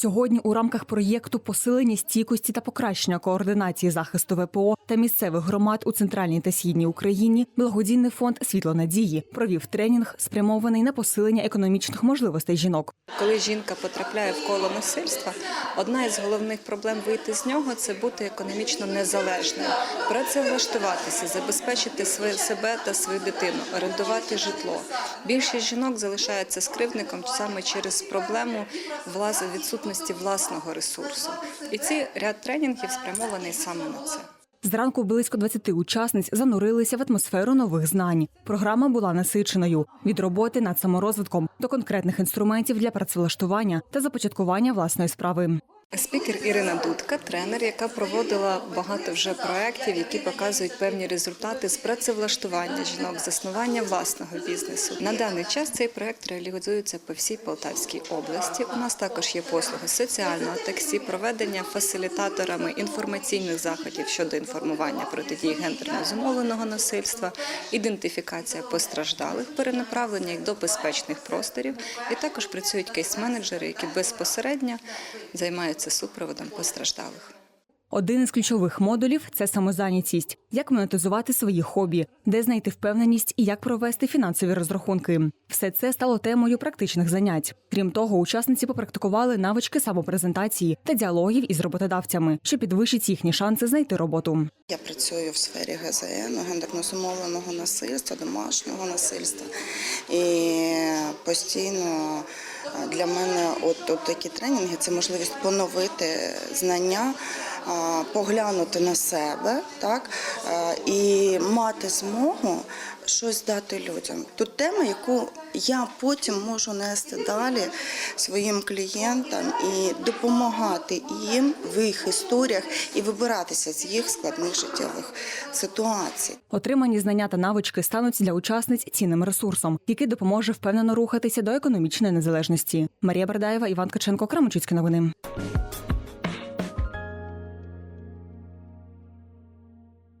Сьогодні у рамках проєкту посилення стійкості та покращення координації захисту ВПО та місцевих громад у центральній та східній Україні благодійний фонд Світло надії провів тренінг, спрямований на посилення економічних можливостей жінок. Коли жінка потрапляє в коло насильства, одна із головних проблем вийти з нього це бути економічно незалежною, працевлаштуватися, забезпечити своє себе та свою дитину, орендувати житло. Більшість жінок залишається скривдником саме через проблему влас- відсутності власного ресурсу. І цей ряд тренінгів спрямований саме на це. Зранку близько 20 учасниць занурилися в атмосферу нових знань. Програма була насиченою від роботи над саморозвитком до конкретних інструментів для працевлаштування та започаткування власної справи. Спікер Ірина Дудка, тренер, яка проводила багато вже проєктів, які показують певні результати з працевлаштування жінок, заснування власного бізнесу. На даний час цей проєкт реалізується по всій Полтавській області. У нас також є послуги соціального таксі, проведення фасилітаторами інформаційних заходів щодо інформування протидії гендерно зумовленого насильства, ідентифікація постраждалих, перенаправлення їх до безпечних просторів. І також працюють кейс-менеджери, які безпосередньо займаються супроводом постраждалих. Один із ключових модулів це самозайнятість, як монетизувати свої хобі, де знайти впевненість і як провести фінансові розрахунки. Все це стало темою практичних занять. Крім того, учасниці попрактикували навички самопрезентації та діалогів із роботодавцями, що підвищить їхні шанси знайти роботу. Я працюю в сфері ГЗН, гендерно зумовленого насильства, домашнього насильства. І постійно для мене от, от такі тренінги це можливість поновити знання, поглянути на себе, так, і мати змогу щось дати людям. Тут тема, яку я потім можу нести далі своїм клієнтам і допомагати їм в їх історіях і вибиратися з їх складних життєвих ситуацій. Отримані знання та навички стануть для учасниць цінним ресурсом, який допоможе впевнено рухатися до економічної незалежності. Марія Бердаєва, Іван Каченко, Крамачуцькі новини.